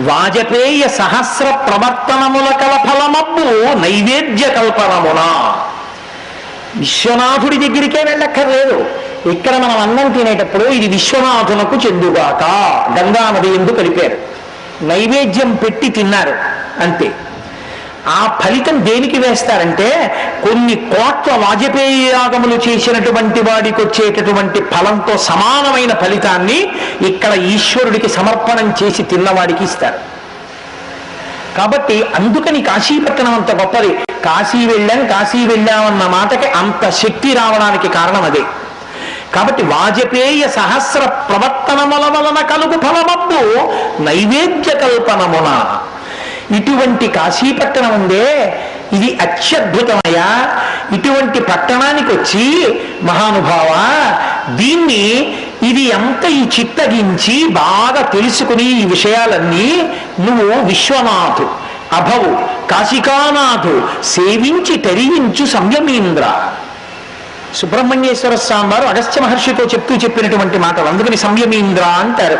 వాజపేయ సహస్ర ప్రవర్తనముల కలఫలమబ్బు నైవేద్య కల్పనమున. విశ్వనాథుడి దగ్గరికే వెళ్ళక్కర్లేదు. ఇక్కడ మనం అన్నం తినేటప్పుడు ఇది విశ్వనాథునకు చెందుగాక. గంగా నది ఎందు కలిపారు. నైవేద్యం పెట్టి తిన్నారు. అంతే. ఆ ఫలితం దేనికి వేస్తారంటే కొన్ని కోట్ల వాజపేయి యాగములు చేసినటువంటి వాడికి వచ్చేటటువంటి ఫలంతో సమానమైన ఫలితాన్ని ఇక్కడ ఈశ్వరుడికి సమర్పణం చేసి తిన్నవాడికి ఇస్తారు. కాబట్టి అందుకని కాశీపట్టణం అంత గొప్పది. కాశీ వెళ్ళాం కాశీ వెళ్ళామన్న మాటకి అంత శక్తి రావడానికి కారణం అదే. కాబట్టి వాజపేయ సహస్ర ప్రవర్తనముల వలన కలుగు ఫలమబ్బు నైవేద్య కల్పనమున ఇటువంటి కాశీపట్టణం ఉందే. ఇది అత్యద్భుతమయ్యా. ఇటువంటి పట్టణానికి వచ్చి మహానుభావ దీన్ని ఇది ఎంత ఈ చిత్తగించి బాగా తెలుసుకుని ఈ విషయాలన్నీ నువ్వు విశ్వనాథు అభవు కాశికానాథు సేవించి తరిగించు సంయమీంద్ర. సుబ్రహ్మణ్యేశ్వర స్వామి వారు అగస్త్య మహర్షితో చెప్తూ చెప్పినటువంటి మాటలు. అందుకని సంయమీంద్ర అంటారు.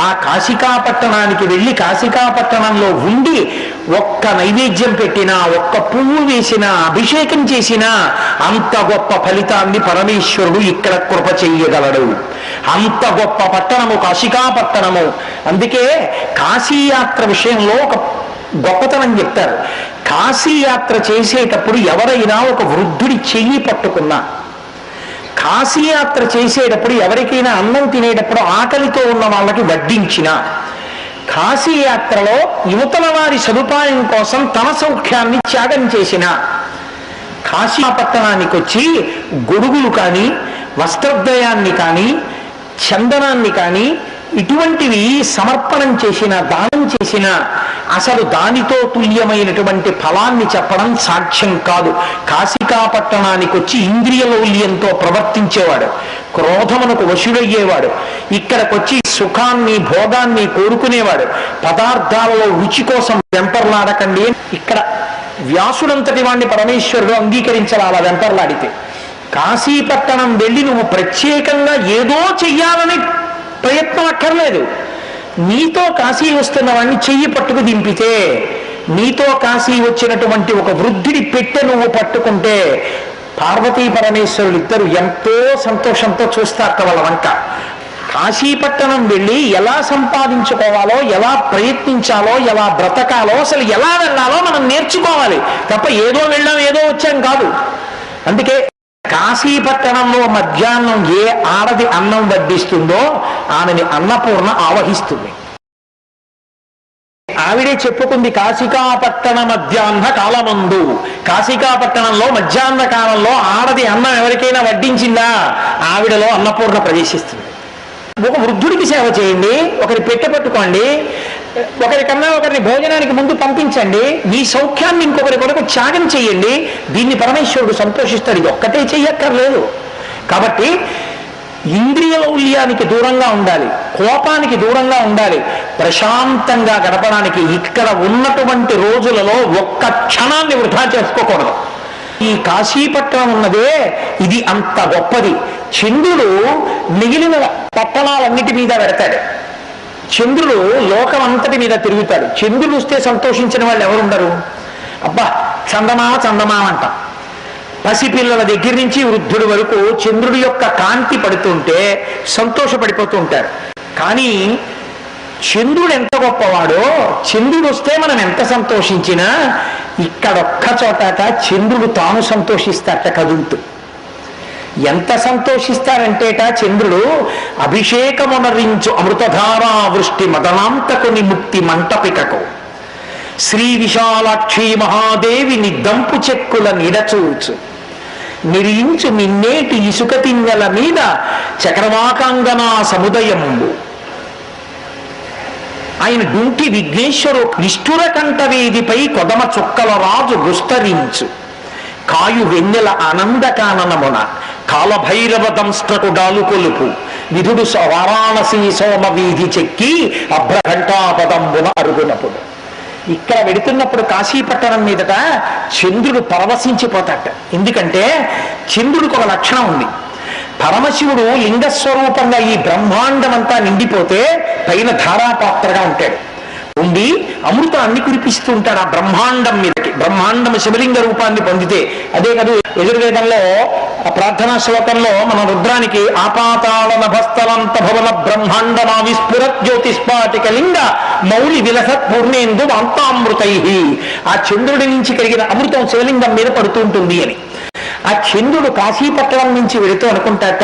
ఆ కాశికాపట్టణానికి వెళ్ళి కాశికాపట్టణంలో ఉండి ఒక్క నైవేద్యం పెట్టినా ఒక్క పువ్వు వేసినా అభిషేకం చేసినా అంత గొప్ప ఫలితాన్ని పరమేశ్వరుడు ఇక్కడ కృప చెయ్యగలడు. అంత గొప్ప పట్టణము కాశికాపట్టణము. అందుకే కాశీయాత్ర విషయంలో ఒక గొప్పతనం చెప్తారు. కాశీయాత్ర చేసేటప్పుడు ఎవరైనా ఒక వృద్ధుడి చెయ్యి పట్టుకున్నా కాశీయాత్ర చేసేటప్పుడు ఎవరికైనా అన్నం తినేటప్పుడు ఆకలితో ఉన్న వాళ్ళకి వడ్డించిన కాశీయాత్రలో యువతల వారి సదుపాయం కోసం తన సౌఖ్యాన్ని త్యాగం చేసిన కాశీపట్టణానికి వచ్చి గొడుగులు కానీ వస్త్రద్వయాన్ని కానీ చందనాన్ని కానీ ఇటువంటివి సమర్పణం చేసిన దానం చేసిన అసలు దానితో తుల్యమైనటువంటి ఫలాన్ని చెప్పడం సాక్ష్యం కాదు. కాశికా పట్టణానికి వచ్చి ఇంద్రియలౌల్యంతో ప్రవర్తించేవాడు క్రోధమునకు వశుడయ్యేవాడు ఇక్కడికొచ్చి సుఖాన్ని భోగాన్ని కోరుకునేవాడు పదార్థాలలో రుచి కోసం వెంపర్లాడకండి ఇక్కడ వ్యాసుడంతటి వాణ్ణి పరమేశ్వరుడు అంగీకరించాలి అలా వెంపర్లాడితే. కాశీపట్టణం వెళ్ళి నువ్వు ప్రత్యేకంగా ఏదో చెయ్యాలని ప్రయత్నం అక్కర్లేదు. నీతో కాశీ వస్తున్న వాడిని చెయ్యి పట్టుకు దింపితే నీతో కాశీ వచ్చినటువంటి ఒక వృద్ధుడి పెట్టె నువ్వు పట్టుకుంటే పార్వతీ పరమేశ్వరులు ఇద్దరు ఎంతో సంతోషంతో చూస్తారట వాళ్ళ వంక. కాశీపట్టణం వెళ్ళి ఎలా సంపాదించుకోవాలో ఎలా ప్రయత్నించాలో ఎలా బ్రతకాలో అసలు ఎలా వెళ్ళాలో మనం నేర్చుకోవాలి. తప్ప ఏదో వెళ్ళాం ఏదో వచ్చాం కాదు. అందుకే కాశీపట్టణంలో మధ్యాహ్నం ఏ ఆడది అన్నం వడ్డిస్తుందో ఆమెని అన్నపూర్ణ ఆవహిస్తుంది. ఆవిడే చెప్పుకుంది కాశికాపట్టణ మధ్యాహ్న కాలమందు. కాశికాపట్టణంలో మధ్యాహ్న కాలంలో ఆడది అన్నం ఎవరికైనా వడ్డించిందా? ఆవిడలో అన్నపూర్ణ ప్రవేశిస్తుంది. ఒక వృద్ధుడికి సేవ చేయండి ఒకరి పెట్టె పట్టుకోండి ఒకరికన్నా ఒకరిని భోజనానికి ముందు పంపించండి. మీ సౌఖ్యాన్ని ఇంకొకరి కొరకు త్యాగం చేయండి. దీన్ని పరమేశ్వరుడు సంతోషిస్తాడు. ఇది ఒక్కటే చెయ్యక్కర్లేదు. కాబట్టి ఇంద్రియలౌల్యానికి దూరంగా ఉండాలి. కోపానికి దూరంగా ఉండాలి. ప్రశాంతంగా గడపడానికి ఇక్కడ ఉన్నటువంటి రోజులలో ఒక్క క్షణాన్ని వృధా చేసుకోకూడదు. ఈ కాశీపట్నం ఉన్నదే ఇది అంత గొప్పది. చంద్రుడు మిగిలిన పట్టణాలన్నిటి మీద పెడతాడు. చంద్రుడు లోకం అంతటి మీద తిరుగుతాడు. చంద్రుడు వస్తే సంతోషించిన వాళ్ళు ఎవరుండరు అబ్బా చందమా చందమా అంట. పసిపిల్లల దగ్గర నుంచి వృద్ధుడి వరకు చంద్రుడి యొక్క కాంతి పడుతుంటే సంతోషపడిపోతూ ఉంటారు. కానీ చంద్రుడు ఎంత గొప్పవాడో చంద్రుడు వస్తే మనం ఎంత సంతోషించినా ఇక్కడొక్క చోట చంద్రుడు తాను సంతోషిస్తారట కదులుతూ. ఎంత సంతోషిస్తారంటేట చంద్రుడు అభిషేకమునరించు అమృతధారా వృష్టి మదనాంతకుని ముక్తి మంటపికకు శ్రీ విశాలాక్షి మహాదేవి నిద్దంపు చెక్కుల నిడచూచు నిరించు మిన్నేటి ఇసుక తిన్నెల మీద చక్రవాకాంగనా సముదయంబు. ఆయన గుంటి విఘ్నేశ్వరు నిష్ఠుర కంఠవేదిపై కొదమ చుక్కల రాజు విస్తరించు. కాయు వెన్నెల ఆనందకాననమున కాలభైరవ దంష్టకు డాలు కొలుపు. విధుడు స- వారాణసి సోమ వీధి చెక్కి అభ్రఘంటాపదంబున అరుగునప్పుడు. ఇక్కడ వెడుతున్నప్పుడు కాశీపట్టణం మీదట చంద్రుడు పరవశించిపోతాట. ఎందుకంటే చంద్రుడికి ఒక లక్షణం ఉంది. పరమశివుడు లింగస్వరూపంగా ఈ బ్రహ్మాండం అంతా నిండిపోతే పైన ధారాపాత్రగా ఉంటాడు. ఉండి అమృతాన్ని కురిపిస్తూ ఉంటాడు ఆ బ్రహ్మాండం మీదకి. బ్రహ్మాండం శివలింగ రూపాన్ని పొందితే. అదే కాదు ఎదుర్వేదంలో ఆ ప్రార్థనా శ్లోకంలో మన రుద్రానికి ఆపాతాళ నభస్థలంత భవన బ్రహ్మాండ విస్ఫురత్ జ్యోతిస్పాటిక లింగ మౌలి విలసత్ పూర్ణేందు అంతామృతై ఆ చంద్రుడి నుంచి కలిగిన అమృతం శివలింగం మీద పడుతూ ఉంటుంది అని. ఆ చంద్రుడు కాశీపట్నం నుంచి వెళుతూ అనుకుంటాక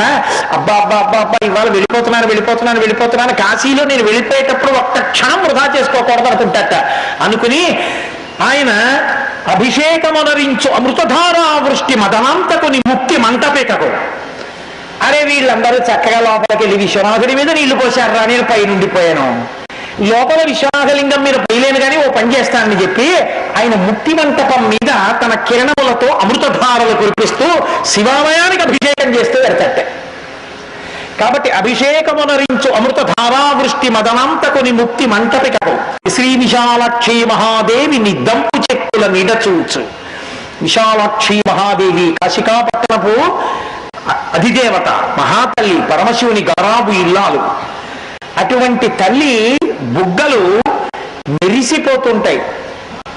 అబ్బా అబ్బా అబ్బా అబ్బా ఇవాళ వెళ్ళిపోతున్నాను వెళ్ళిపోతున్నాను వెళ్ళిపోతున్నాను కాశీలో నేను వెళ్ళిపోయేటప్పుడు ఒక్క క్షణం వృధా చేసుకోకూడదు అనుకుంటాక. అనుకుని ఆయన అభిషేకమునరించు అమృతధారా వృష్టి మదనంతకుని ముక్తి మంటపేటకు. అరే వీళ్ళందరూ చక్కగా లోపలికి వెళ్ళి విశ్వనాథుడి మీద నీళ్ళు పోశారా నేను పైనుండిపోయాను లోపల విశ్వనాథలింగం మీద పోయలేను కానీ ఓ పని చేస్తానని చెప్పి ఆయన ముక్తి మంటపం మీద తన కిరణములతో అమృతధారలు కురిపిస్తూ శివాలయానికి అభిషేకం చేస్తూ వెళ్తాట కాబట్టి అభిషేకమునరించు అమృతధారావృష్టి మదనంతకుని ముక్తి మంటపికకు శ్రీ విశాలక్షి మహాదేవి నిద్దంపు చెక్కుల నిడచూచు విశాలాక్షి మహాదేవి కాశికాపట్టణపు అధిదేవత మహాతల్లి పరమశివుని గరాబు ఇల్లాలు. అటువంటి తల్లి బుగ్గలు మెరిసిపోతుంటాయి.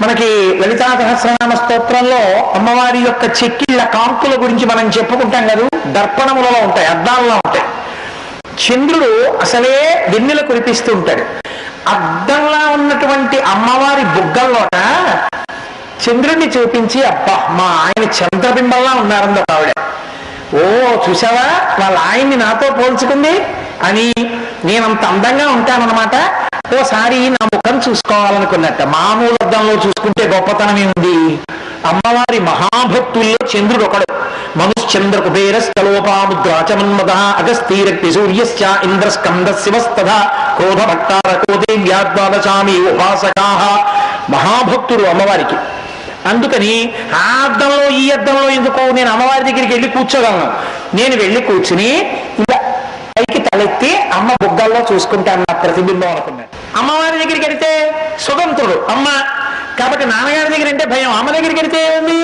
మనకి లలితా సహస్రనామ స్తోత్రంలో అమ్మవారి యొక్క చెక్కిళ్ళ కాంతుల గురించి మనం చెప్పుకుంటాం కదా దర్పణములలో ఉంటాయి అద్దాల్లో ఉంటాయి. చంద్రుడు అసలే వెన్నెల కురిపిస్తూ ఉంటాడు. అద్దంలా ఉన్నటువంటి అమ్మవారి బుగ్గల్లోన చంద్రుడిని చూపించి అబ్బా మా ఆయన చంద్రబింబంలా ఉన్నారంద ఆవిడ. ఓ చూసావా వాళ్ళ ఆయన్ని నాతో పోల్చుకుంది అని నేనంత అందంగా ఉంటానన్నమాట. ఓసారి నా ముఖం చూసుకోవాలనుకున్నట్ట. మామూలు అద్దంలో చూసుకుంటే గొప్పతనమే ఉంది అమ్మవారి మహాభక్తుల్లో చంద్రుడు ఒకడు. మనుశ్చంద్ర కుబేరస్థలోపాముద్రాచమన్మద అగస్తీరక్తి సూర్యశ్చ ఇంద్రస్కంద శివస్తథ క్రోధ భక్తార క్రోధేవ్యాద్వాదశామి ఉపాసకా మహాభక్తుడు అమ్మవారికి. అందుకని ఆ అద్దంలో ఈ అద్దంలో ఎందుకు నేను అమ్మవారి దగ్గరికి వెళ్ళి కూర్చోగలను? నేను వెళ్ళి కూర్చుని ఇలా పైకి తలెత్తి అమ్మ బుగ్గల్లో చూసుకుంటాను నా ప్రతిబింబం అనుకున్నాను. అమ్మవారి దగ్గరికి వెళితే స్వతంత్రుడు అమ్మ కాబట్టి నాన్నగారి దగ్గర అంటే భయం. అమ్మ దగ్గరికి వెళితే ఏంది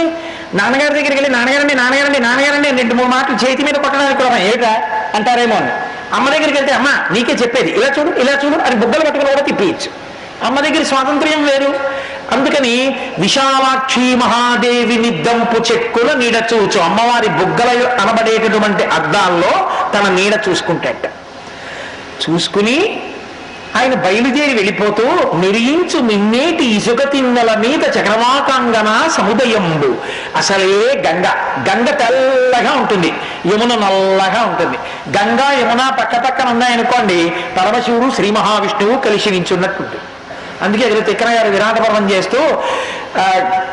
నాన్నగారి దగ్గరికి వెళ్ళి నాన్నగారండి నాన్నగారండి నాన్నగారండి రెండు మూడు మాటలు చేతి మీద కొట్టడానికి కూడా ఏమిటా అంటారేమో అని. అమ్మ దగ్గరికి వెళ్తే అమ్మ నీకే చెప్పేది ఇలా చూడు ఇలా చూడు అని బుగ్గలు పట్టుకుని కూడా తిప్పియచ్చు. అమ్మ దగ్గర స్వాతంత్ర్యం వేరు. అందుకని విశాలాక్షి మహాదేవి నిద్దంపు చెక్కుల నీడ చూచు. అమ్మవారి బుగ్గల అనబడేటటువంటి అద్దాల్లో తన నీడ చూసుకుంటాట. చూసుకుని ఆయన బయలుదేరి వెళ్ళిపోతూ మెరియించు మిన్నేటి ఇసుక తిన్నెల మీద చక్రవాకాంగన సముదయంబు. అసలే గంగ. గంగ తెల్లగా ఉంటుంది. యమున నల్లగా ఉంటుంది. గంగా యమున పక్క పక్కన ఉన్నాయనుకోండి పరమశివుడు శ్రీ మహావిష్ణువు కలిసి నించున్నట్టుంది అందుకే అది తిక్కన గారు విరాట పర్వం చేస్తూ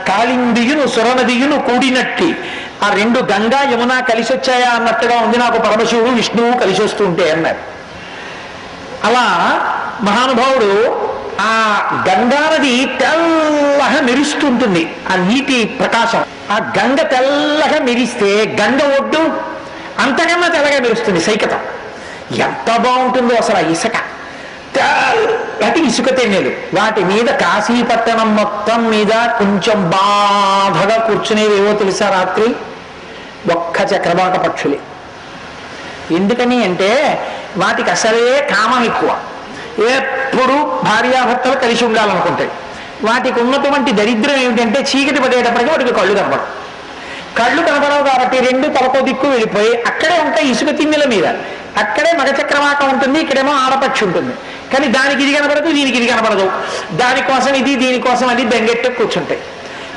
కాళిందియును సురనదియును కూడినట్టి ఆ రెండు గంగా యమున కలిసి వచ్చాయా అన్నట్టుగా ఉంది నాకు పరమశివుడు విష్ణువు కలిసి వస్తూ ఉంటే అన్నారు. అలా మహానుభావుడు ఆ గంగా నది తెల్లగా మెరుస్తుంటుంది. ఆ నీటి ప్రకాశం. ఆ గంగ తెల్లగా మెరిస్తే గంగ ఒడ్డు అంతకన్నా తెల్లగా మెరుస్తుంది సైకతం. ఎంత బాగుంటుందో అసలు ఆ ఇసుక. తెల్లటి ఇసుక తెన్నెలు. వాటి మీద కాశీపట్టణం మొత్తం మీద కొంచెం బాధగా కూర్చునేవి ఏవో తెలుసా రాత్రి? ఒక్క చక్రవాక పక్షులే. ఎందుకని అంటే వాటికి అసలే కామం ఎక్కువ. ఎప్పుడు భార్యాభర్తలు కలిసి ఉండాలనుకుంటాయి. వాటికి ఉన్నటువంటి దరిద్రం ఏమిటంటే చీకటి పడేటప్పటికి వాటికి కళ్ళు కనపడవు. కళ్ళు కనపడవు కాబట్టి రెండు తలకో దిక్కు వెళ్ళిపోయి అక్కడే ఉంటాయి ఇసుక తిన్నెల మీద. అక్కడే మగచక్రవాకం ఉంటుంది ఇక్కడేమో ఆడపక్షి ఉంటుంది. కానీ దానికి ఇది కనపడదు దీనికి ఇది కనపడదు. దానికోసం ఇది దీనికోసం అది బెంగెట్టు కూర్చుంటాయి.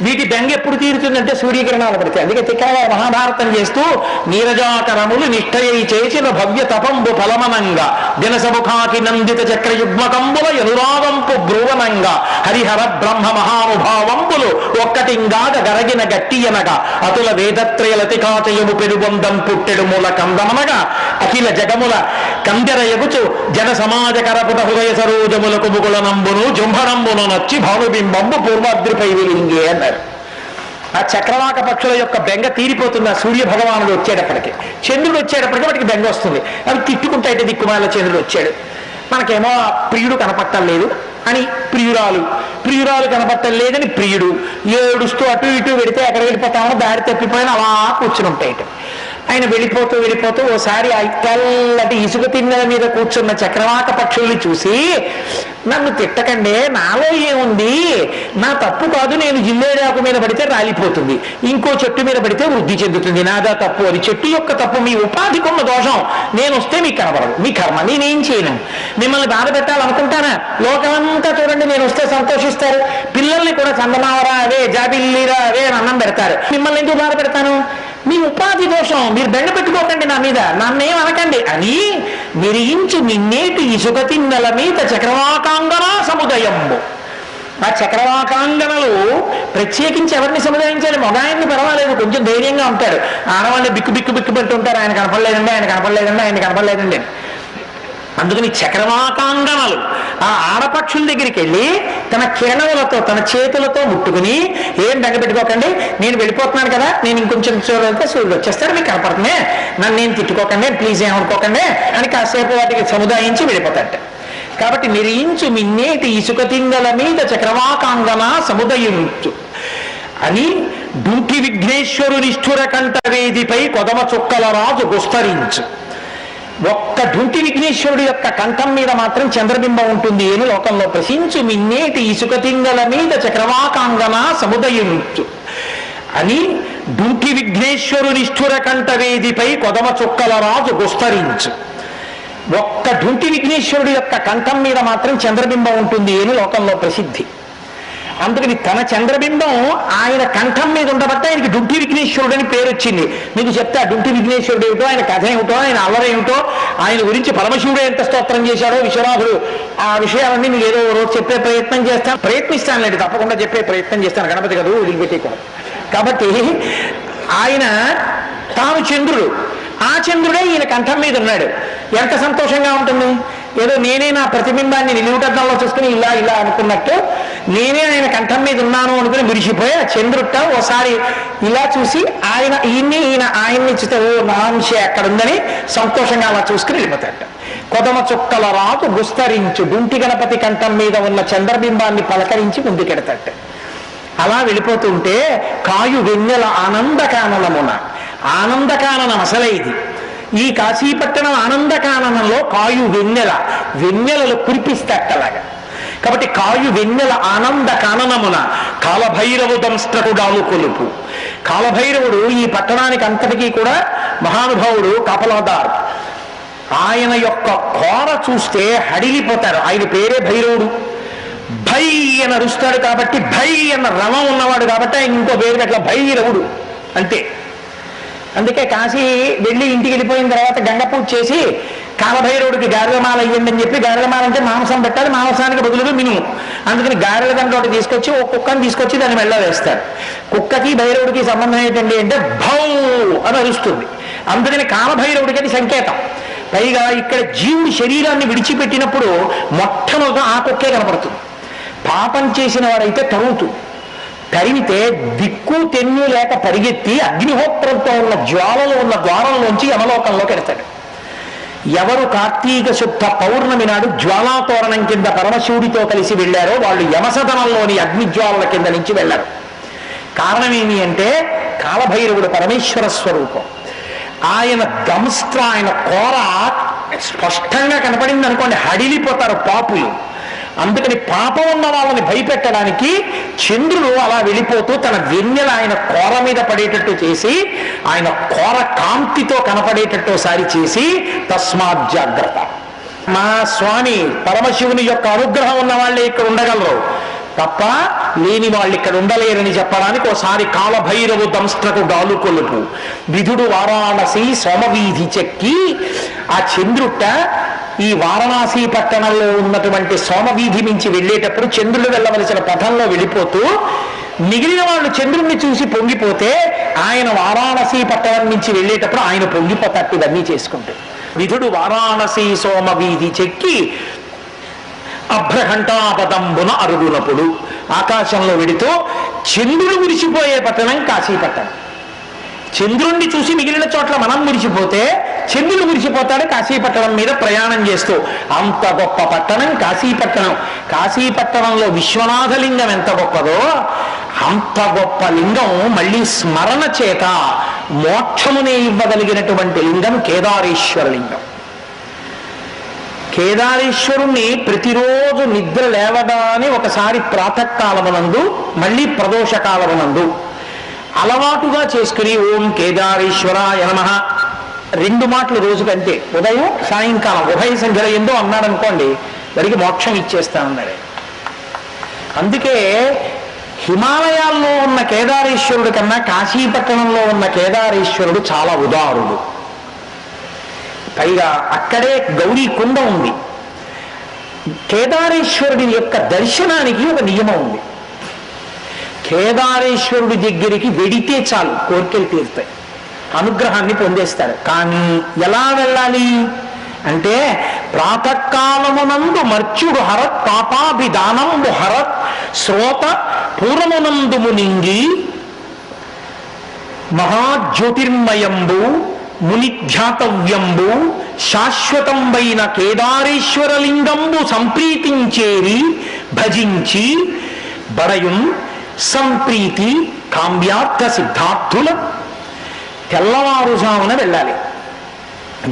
వీటి బెంగ ఎప్పుడు తీరుతుందంటే సూర్యకిరణాలు పడితే అందుకే తిక్కగా మహాభారతం చేస్తూ నీరజాకరములు నిష్ఠయై చేసిన భవ్య తపంబు ఫలమనంగా. దినసముఖాకి నందిత చక్రయుగ్మకంబుల ఎనురాగంపు బ్రువనంగా హరిహర బ్రహ్మ మహానుభావంబులు ఒక్కటింగాగ గరగిన గట్టియనగా అతుల వేదత్రయలతికాచయము పెరుబొందం పుట్టెడు మూల కందమనగా అఖిల జగముల కందెర ఎగుచు జన సమాజ కరపుట హృదయ సరోజములకు ముగుళనంబును జుంభనంబును నచ్చి భానుబింబంబు పూర్వాద్రిపై విలింగే అన్నారు. ఆ చక్రవాక పక్షుల యొక్క బెంగ తీరిపోతుంది. ఆ సూర్య భగవానుడు వచ్చేటప్పటికి. చంద్రుడు వచ్చేటప్పటికి వాటికి బెంగ వస్తుంది. అవి తిట్టుకుంటాయితే దిక్కుమాల చంద్రుడు వచ్చాడు. మనకేమో ఆ ప్రియుడు కనపట్టం లేదు అని ప్రియురాలు. ప్రియురాలు కనపట్టం లేదని ప్రియుడు. ఏడుస్తూ అటు ఇటు పెడితే ఎక్కడ వెళ్ళిపోతామో దారి తప్పిపోయిన అలా కూర్చుని ఉంటాయి ఆయన వెళ్ళిపోతూ వెళ్ళిపోతూ ఓసారి తెల్లటి ఇసుక తిన్నెల మీద కూర్చున్న చక్రవాక పక్షుల్ని చూసి నన్ను తిట్టకండి నాలో ఏముంది? నా తప్పు కాదు నేను జిల్లేడాకు మీద పడితే రాలిపోతుంది. ఇంకో చెట్టు మీద పడితే వృద్ధి చెందుతుంది. నాదా తప్పు అది చెట్టు యొక్క తప్పు మీ ఉపాధికి ఉన్న దోషం. నేను వస్తే మీకు కనబడదు. మీ కర్మ నేనేం చేయను? మిమ్మల్ని బాధ పెట్టాలనుకుంటానా? లోకమంతా చూడండి నేను వస్తే సంతోషిస్తారు. పిల్లల్ని కూడా చందమావరా అవే జాబిల్లీరా అవే అని అన్నం పెడతారు. మిమ్మల్ని ఎందుకు బాధ పెడతాను? మీ ఉపాధి దోషం మీరు బెండ పెట్టుకోకండి నా మీద నన్నేం అనకండి. అని మిరియించు నిన్నేటి ఇసుక తిన్నెల మీద చక్రవాకాంగన సముదయము ఆ చక్రవాకాంగనలు ప్రత్యేకించి ఎవరిని సముదాయించాలి? మగాయన్ని పర్వాలేదు కొంచెం ధైర్యంగా ఉంటాడు. ఆడవాళ్ళు బిక్కు బిక్కు బిక్కు పెట్టుంటారు ఆయన కనపడలేదండి ఆయన కనపడలేదండి ఆయన కనపడలేదండి. అందుకని చక్రవాకాంగనలు ఆ ఆడపక్షుల దగ్గరికి వెళ్ళి తన కిరణములతో తన చేతులతో ముట్టుకుని ఏం బెంగపెట్టుకోకండి నేను వెళ్ళిపోతున్నాను కదా నేను ఇంకొంచెం చూడాలంటే సూర్యుడు వచ్చేస్తాడు మీకు కనపడుతుంది. నన్ను నేను తిట్టుకోకండి ప్లీజ్ ఏమనుకోకండి అని కాసేపు వాటికి సముదాయించి వెళ్ళిపోతాడట కాబట్టి నిరించు మిన్నేటి ఇసుక తింగల మీద చక్రవాకాంగన సముదయించు. అని డుంకి విఘ్నేశ్వరునిష్ఠుర కంట వేదిపై కొదమ చుక్కల రాజు గుస్తరించు ఒక్క ఢుంటి విఘ్నేశ్వరుడు యొక్క కంఠం మీద మాత్రం చంద్రబింబం ఉంటుంది అని లోకంలో ప్రశించు మిన్నేటి ఇసుక తింగల మీద చక్రవాకాంగన సముదయించు. అని ఢుంటి విఘ్నేశ్వరునిష్ఠుర కంఠ వేదిపై కొదమ చుక్కల రాజు గుస్తరించు. ఒక్క ఢుంటి విఘ్నేశ్వరుడు యొక్క కంఠం మీద మాత్రం చంద్రబింబం ఉంటుంది అని లోకంలో ప్రసిద్ధి. అందుకని తన చంద్రబింబం ఆయన కంఠం మీద ఉండబట్టే ఆయనకి డుంటి విఘ్నేశ్వరుడు అని పేరు వచ్చింది మీకు చెప్తా డుంటి విఘ్నేశ్వరుడు ఏమిటో ఆయన కథ ఏమిటో ఆయన అల్లర ఏమిటో ఆయన గురించి పరమశివుడు ఎంత స్తోత్రం చేశాడో విశ్వనాథుడు ఆ విషయాలన్నీ మీకు ఏదో రోజు చెప్పే ప్రయత్నం చేస్తాను. ప్రయత్నిస్తాను ప్రయత్నిస్తానులేండి తప్పకుండా చెప్పే ప్రయత్నం చేస్తాను. గణపతి కదా వదిలిపెట్టేయకూడదు. కాబట్టి ఆయన తాను చంద్రుడు. ఆ చంద్రుడే ఈయన కంఠం మీద ఉన్నాడు. ఎంత సంతోషంగా ఉంటుంది. ఏదో నేనే నా ప్రతిబింబాన్ని నిలువుటద్దంలో చూసుకుని ఇలా ఇలా అనుకున్నట్టు నేనే ఆయన కంఠం మీద ఉన్నాను అనుకుని మురిసిపోయి ఆ చంద్రుట్ట ఓసారి ఇలా చూసి ఆయన ఈయన్ని ఈయన ఆయన్ని చూస్తే ఓ నా అక్కడ ఉందని సంతోషంగా అలా చూసుకుని వెళ్ళిపోతాడు కొదమ చుక్కల రాజు గుస్తరించు గుంటి గణపతి కంఠం మీద ఉన్న చంద్రబింబాన్ని పలకరించి ముందుకెడతాడు అలా వెళ్ళిపోతుంటే కాయు వెన్నెల ఆనందకాననమున ఆనందకాననం అసలే ఇది. ఈ కాశీపట్టణం ఆనందకాననంలో కాయు వెన్నెల వెన్నెలలు కురిపిస్తట్టలాగా కాబట్టి కాయు వెన్నెల ఆనంద కాననమున కాలభైరవు దంస్ట్రకుడాలు కొలుపు. కాలభైరవుడు ఈ పట్టణానికి అంతటికీ కూడా మహానుభావుడు కాపలాదార్ ఆయన యొక్క కోర చూస్తే హడిలిపోతారు. ఆయన పేరే భైరవుడు. భై అని అరుస్తాడు కాబట్టి భై అన్న రవం ఉన్నవాడు కాబట్టి ఆయన ఇంకో పేరు పెట్టల. భైరవుడు. అంతే. అందుకే కాశీ వెళ్ళి ఇంటికి వెళ్ళిపోయిన తర్వాత గంగ పూజ చేసి కాలభైరవుడికి గారెలమాల ఇవ్వండి అని చెప్పి గారెలమాల అంటే మాంసం పెట్టాలి మాంసానికి బదులుగా మినుము. అందుకని గారెల దండ ఒకటి తీసుకొచ్చి ఒక కుక్కని తీసుకొచ్చి దాన్ని మెల్ల వేస్తారు. కుక్కకి భైరవుడికి సంబంధం ఏంటండి అంటే భౌ అని అరుస్తుంది. అందుకని కాలభైరవుడికి అది సంకేతం. పైగా ఇక్కడ జీవుడి శరీరాన్ని విడిచిపెట్టినప్పుడు మొట్టమొదట ఆ కుక్కే కనపడుతుంది. పాపం చేసిన వాడైతే తరుగుతుంది. తరిమితే దిక్కు తెన్ను లేక పరిగెత్తి అగ్నిహోత్రంతో ఉన్న జ్వాలలో ఉన్న ద్వారంలోంచి యమలోకంలోకి వెడతాడు ఎవరు కార్తీక శుద్ధ పౌర్ణమి నాడు జ్వాలాతోరణం కింద పరమశివుడితో కలిసి వెళ్ళారో వాళ్ళు యమసదనంలోని అగ్నిజ్వాలల కింద నుంచి వెళ్ళారు. కారణం ఏమి అంటే కాలభైరవుడు పరమేశ్వర స్వరూపం. ఆయన దంస్త్ర ఆయన కోర స్పష్టంగా కనపడింది అనుకోండి హడిలిపోతారు పాపులు. అందుకని పాపం ఉన్న వాళ్ళని భయపెట్టడానికి చంద్రుడు అలా వెళ్ళిపోతూ తన వెన్నెల ఆయన కోర మీద పడేటట్టు చేసి ఆయన కోర కాంతితో కనపడేటట్టు సారి చేసి తస్మాత్ జాగ్రత్త. మా స్వామి పరమశివుని యొక్క అనుగ్రహం ఉన్న వాళ్ళే ఇక్కడ ఉండగలరు. తప్ప లేని వాళ్ళు ఇక్కడ ఉండలేరని చెప్పడానికి ఒకసారి కాలభైరవు దంస్ట్రకు గాలు కొలుపు. విధుడు వారాణసి సోమవీధి చెక్కి ఆ చంద్రుట్ట ఈ వారణాసి పట్టణంలో ఉన్నటువంటి సోమవీధి నుంచి వెళ్ళేటప్పుడు చంద్రుడు వెళ్ళవలసిన పథంలో వెళ్ళిపోతూ మిగిలిన వాళ్ళు చంద్రుడిని చూసి పొంగిపోతే ఆయన వారాణసి పట్టణం నుంచి వెళ్ళేటప్పుడు ఆయన పొంగిపోతట్టు ఇవన్నీ చేసుకుంటూ. విధుడు వారాణసి సోమవీధి చెక్కి అభ్రఘంటాపదంబున అరుగునప్పుడు ఆకాశంలో వెడుతూ చంద్రుడు విరిచిపోయే పట్టణం కాశీపట్టణం చంద్రుణ్ణి చూసి మిగిలిన చోట్ల మనం మురిసిపోతే చెందులు మురిసిపోతాడు కాశీపట్టణం మీద ప్రయాణం చేస్తూ. అంత గొప్ప పట్టణం కాశీపట్టణం. కాశీపట్టణంలో విశ్వనాథలింగం ఎంత గొప్పదో అంత గొప్ప లింగం మళ్ళీ స్మరణ చేత మోక్షమునే ఇవ్వగలిగినటువంటి లింగం కేదారేశ్వర లింగం. కేదారేశ్వరుణ్ణి ప్రతిరోజు నిద్ర లేవగానే ఒకసారి ప్రాతకాలమునందు మళ్ళీ ప్రదోషకాలమునందు అలవాటుగా చేసుకుని ఓం కేదారేశ్వరాయ నమ. రెండు మాటలు రోజుకంతే. ఉదయం సాయంకాలం. ఉభయ సంఖ్యలో ఎందో అన్నాడనుకోండి వారికి వాడికి మోక్షం ఇచ్చేస్తానన్నాడు. అందుకే హిమాలయాల్లో ఉన్న కేదారేశ్వరుడు కన్నా కాశీపట్టణంలో ఉన్న కేదారేశ్వరుడు చాలా ఉదారుడు. పైగా అక్కడే గౌరీ కుండ ఉంది. కేదారేశ్వరుడి యొక్క దర్శనానికి ఒక నియమం ఉంది. కేదారేశ్వరుడి దగ్గరికి వెడితే చాలు కోరికలు తీరుతాయి. అనుగ్రహాన్ని పొందేస్తారు. కానీ ఎలా వెళ్ళాలి? అంటే ప్రాతకాలమునందు మర్చుడు హరత్ పాపాభిధానము హరత్ శ్రోత పూర్వమునందు మునింగి మహాజ్యోతిర్మయంబు మునిధ్యాతవ్యంబు శాశ్వతంబైన కేదారేశ్వరలింగంబు సంప్రీతించేరి భజించి బడయున్ సంప్రీతి కామ్యార్థ సిద్ధార్థుల తెల్లవారుజామున వెళ్ళాలి.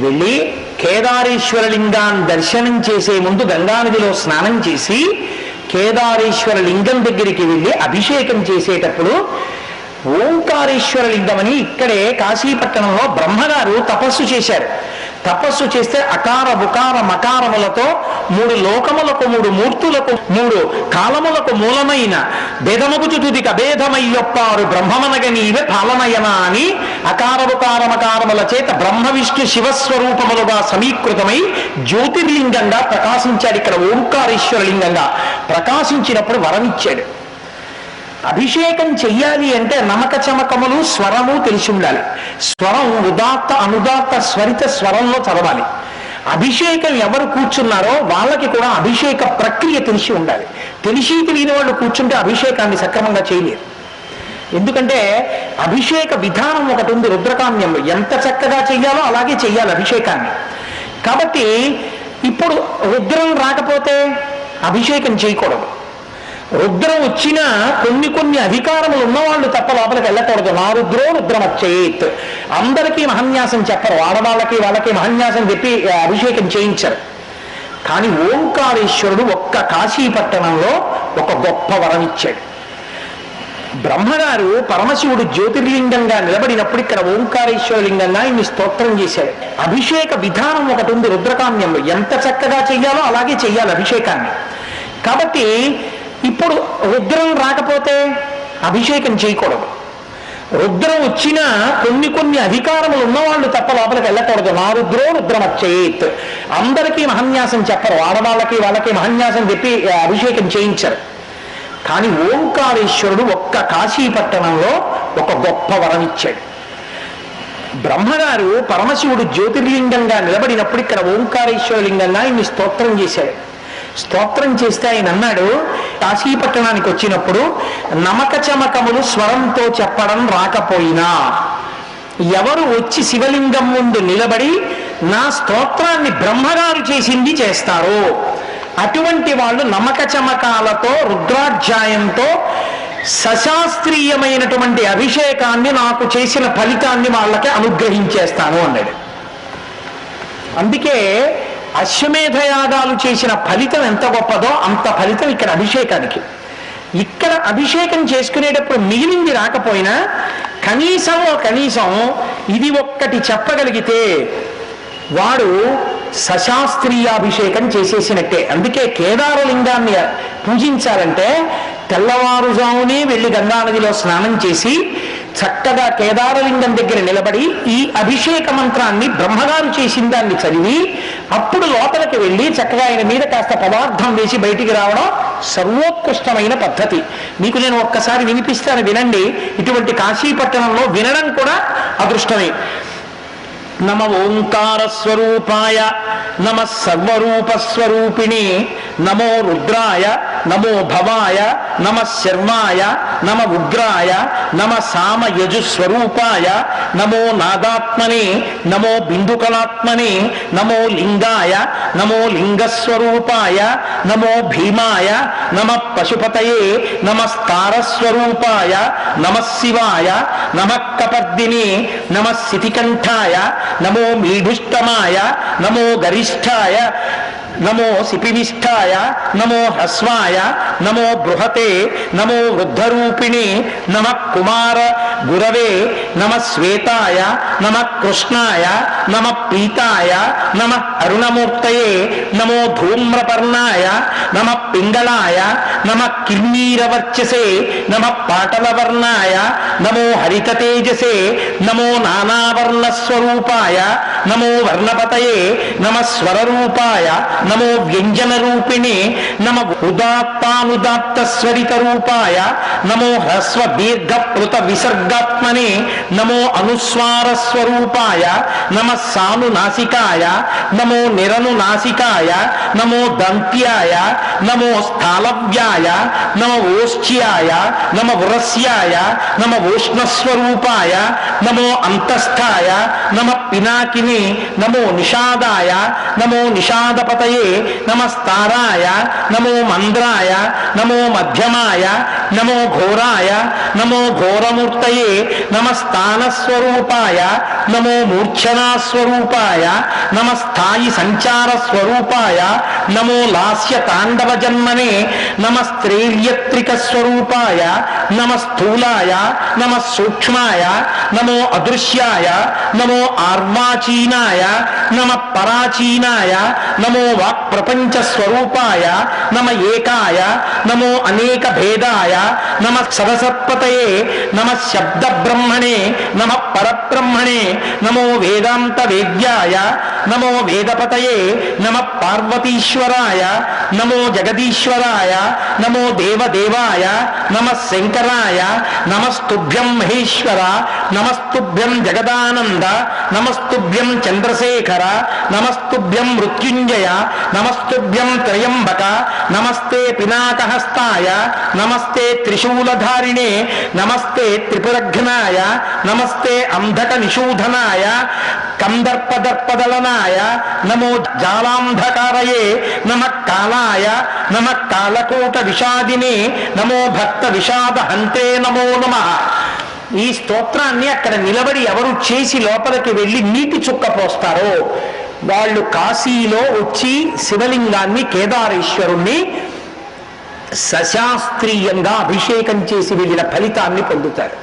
వెళ్ళి కేదారేశ్వర లింగాన్ని దర్శనం చేసే ముందు గంగానదిలో స్నానం చేసి కేదారేశ్వర లింగం దగ్గరికి వెళ్ళి అభిషేకం చేసేటప్పుడు ఓంకారేశ్వర లింగం అని ఇక్కడే కాశీపట్టణంలో బ్రహ్మగారు తపస్సు చేశారు. తపస్సు చేస్తే అకార బుకార మకారములతో మూడు లోకములకు మూడు మూర్తులకు మూడు కాలములకు మూలమైన భేదముకు తుదికి భేదమయ్యొప్పారు బ్రహ్మమనగ నీవే పాలనయన అని అకార బుకార మకారముల చేత బ్రహ్మ విష్ణు శివస్వరూపములుగా సమీకృతమై జ్యోతిర్లింగంగా ప్రకాశించాడు ఇక్కడ ఓంకారేశ్వర లింగంగా ప్రకాశించినప్పుడు వరమిచ్చాడు. అభిషేకం చెయ్యాలి అంటే నమక చమకములు స్వరము తెలిసి ఉండాలి. స్వరం ఉదాత్త అనుదాత్త స్వరిత స్వరంలో చదవాలి. అభిషేకం ఎవరు కూర్చున్నారో వాళ్ళకి కూడా అభిషేక ప్రక్రియ తెలిసి ఉండాలి. తెలిసి తెలియని వాళ్ళు కూర్చుంటే అభిషేకాన్ని సక్రమంగా చేయలేరు. ఎందుకంటే అభిషేక విధానం ఒకటి ఉంది రుద్రకామ్యంలో. ఎంత చక్కగా చెయ్యాలో అలాగే చెయ్యాలి అభిషేకాన్ని. కాబట్టి ఇప్పుడు రుద్రం రాకపోతే అభిషేకం చేయకూడదు. రుద్రం వచ్చినా కొన్ని కొన్ని అధికారములు ఉన్నవాళ్ళు తప్ప లోపలికి వెళ్ళకూడదు. నా రుద్రో రుద్రమచ్చేత్. అందరికీ మహన్యాసం చెప్పరు. ఆడవాళ్ళకి వాళ్ళకి మహన్యాసం చెప్పి అభిషేకం చేయించరు. కానీ ఓంకారేశ్వరుడు ఒక్క కాశీపట్టణంలో ఒక గొప్ప వరం ఇచ్చాడు. బ్రహ్మగారు పరమశివుడు జ్యోతిర్లింగంగా నిలబడినప్పుడు ఇక్కడ ఓంకారేశ్వర లింగంగా ఇన్ని స్తోత్రం చేశాడు అభిషేక విధానం ఒకటి ఉంది రుద్రకామ్యంలో. ఎంత చక్కగా చెయ్యాలో అలాగే చెయ్యాలి అభిషేకాన్ని. కాబట్టి ఇప్పుడు రుద్రం రాకపోతే అభిషేకం చేయకూడదు. రుద్రం వచ్చినా కొన్ని కొన్ని అధికారములు ఉన్నవాళ్ళు తప్ప లోపలికి వెళ్ళకూడదు. నా రుద్రో రుద్రమచ్చేత్ అందరికీ మహన్యాసం చెప్పరు. ఆడవాళ్ళకి వాళ్ళకి మహన్యాసం చెప్పి అభిషేకం చేయించరు. కానీ ఓంకారేశ్వరుడు ఒక్క కాశీపట్టణంలో ఒక గొప్ప వరం ఇచ్చాడు. బ్రహ్మగారు పరమశివుడు జ్యోతిర్లింగంగా నిలబడినప్పుడు ఇక్కడ ఓంకారేశ్వర లింగంగా ఇన్ని స్తోత్రం చేశాడు స్తోత్రం చేస్తే ఆయన అన్నాడు కాశీపట్టణానికి వచ్చినప్పుడు నమక చమకములు స్వరంతో చెప్పడం రాకపోయినా ఎవరు వచ్చి శివలింగం ముందు నిలబడి నా స్తోత్రాన్ని బ్రహ్మగారు చేసింది చేస్తారు. అటువంటి వాళ్ళు నమక చమకాలతో రుద్రాధ్యాయంతో సశాస్త్రీయమైనటువంటి అభిషేకాన్ని నాకు చేసిన ఫలితాన్ని వాళ్ళకి అనుగ్రహించేస్తాను అన్నాడు. అందుకే అశ్వమేధ యాగాలు చేసిన ఫలితం ఎంత గొప్పదో అంత ఫలితం ఇక్కడ అభిషేకానికి. ఇక్కడ అభిషేకం చేసుకునేటప్పుడు మిగిలింది రాకపోయినా కనీసం కనీసం ఇది ఒక్కటి చెప్పగలిగితే వాడు సశాస్త్రీయాభిషేకం చేసేసినట్టే. అందుకే కేదారలింగాన్ని పూజించాలంటే తెల్లవారుజామునే వెళ్ళి గంగానదిలో స్నానం చేసి చక్కగా కేదారలింగం దగ్గర నిలబడి ఈ అభిషేక మంత్రాన్ని బ్రహ్మగారు చేసిన దాన్ని చదివి అప్పుడు లోపలికి వెళ్ళి చక్కగా ఆయన మీద కాస్త పదార్థం వేసి బయటికి రావడం సర్వోత్కృష్టమైన పద్ధతి. మీకు నేను ఒక్కసారి వినిపిస్తాను వినండి. ఇటువంటి కాశీపట్టణంలో వినడం కూడా అదృష్టమే. నమ ఓంకారస్వరూపాయ నమ సర్వరూపస్వరూపిణి నమో రుద్రాయ నమో భవాయ నమ శర్వాయ నమ ఉగ్రాయ నమ సామ యజుస్వరూపాయ నమో నాదాత్మనే నమో బిందుకలాత్మని నమో లింగాయ నమో లింగస్వరూపాయ నమో భీమాయ నమ పశుపతయే నమస్తారస్వరూపాయ నమ శివాయ నమ కపర్దిని నమ శితికంఠాయ నమో మీఢుష్టమాయ నమో గరిష్ఠాయ నమో శిపివిష్టాయ నమో హ్రస్వాయ నమో బృహతే నమో వృద్ధరూపిణి నమ కుమార గురవే నమ శ్వేతాయ నమ కృష్ణాయ నమ పీతాయ నమ అరుణమూర్తయే నమో ధూమ్రపర్ణాయ నమ పింగళాయ నమ కిన్నీరవర్చసే నమ పాటలవర్ణాయ నమో హరిత తేజసే నమో నానావర్ణస్వరూపాయ నమో వర్ణపతయే నమ స్వరరూపాయ నమో వ్యంజన రూపిణి నమ ఉదాత్తానుదాత్త స్వరిత రూపాయ నమో హ్రస్వ దీర్ఘ ప్లుత విసర్గాత్మనే నమో అనుస్వార స్వరూపాయ నమ సాను నాసికాయ నమో నిరను నాసికాయ నమో దంత్యాయ నమో స్థాలవ్యాయ నమ ఓష్ట్యాయ నమ ఉరస్యాయ నమ ఓష్ణస్వరూపాయ నమో అంతస్థాయ నమ పినాకిని నమో నిషాదాయ నమో నిషాదపతయే నమ నమస్తారాయ నమో మంద్రాయ నమో మధ్యమాయ నమో ఘోరాయ నమో ఘోరమూర్తయే నమస్థానస్వరూపాయ నమో మూర్ఛనాస్వరూపాయ నమస్థాయి సంచారస్వరూపాయ నమో లాస్య తాండవ జన్మనే నమస్త్రైర్యత్రిక స్వరూపాయ నమ స్థూలాయ నమ సూక్ష్మాయ నమో అదృశ్యాయ నమో ఆర్వాచీనాయ నమ పరాచీనాయ నమో వాక్ ప్రపంచ స్వరూపాయ నమ ఏకాయ నమో అనేక భేదాయ నమ సరసత్పతయే నమ శబ్ద బ్రహ్మణే నమ పరబ్రహ్మణే నమో వేదాంత వేద్యాయ నమో వేదపతయే నమ పార్వతీశ్వరాయ నమో జగదీశ్వరాయ నమో దేవదేవాయ నమ शंकराय नमस्तुभ्यं महेश्वर, नमस्तुभ्यं जगदानंद नमस्तुभ्यं चंद्रशेखर नमस्तुभ्यं मृत्युंजय नमस्तुभ्यं त्रयंबक, नमस्ते पिनाकहस्ताय, नमस्ते त्रिशूलधारिणे, नमस्ते त्रिपुरघ्नाय, नमस्ते अंधक निशूधनाय కందర్పదర్పదలనాయ నమో జాలాంధకారయే నమ కాలాయ నమ కాలకోట విషాదినే నమో భక్త విషాద హంతే నమో నమ. ఈ స్తోత్రాన్ని అక్కడ నిలబడి ఎవరు చేసి లోపలికి వెళ్ళి నీటి చుక్క పోస్తారో వాళ్ళు కాశీలో వచ్చి శివలింగాన్ని కేదారేశ్వరుణ్ణి సశాస్త్రీయంగా అభిషేకం చేసి వెళ్ళిన ఫలితాన్ని పొందుతారు.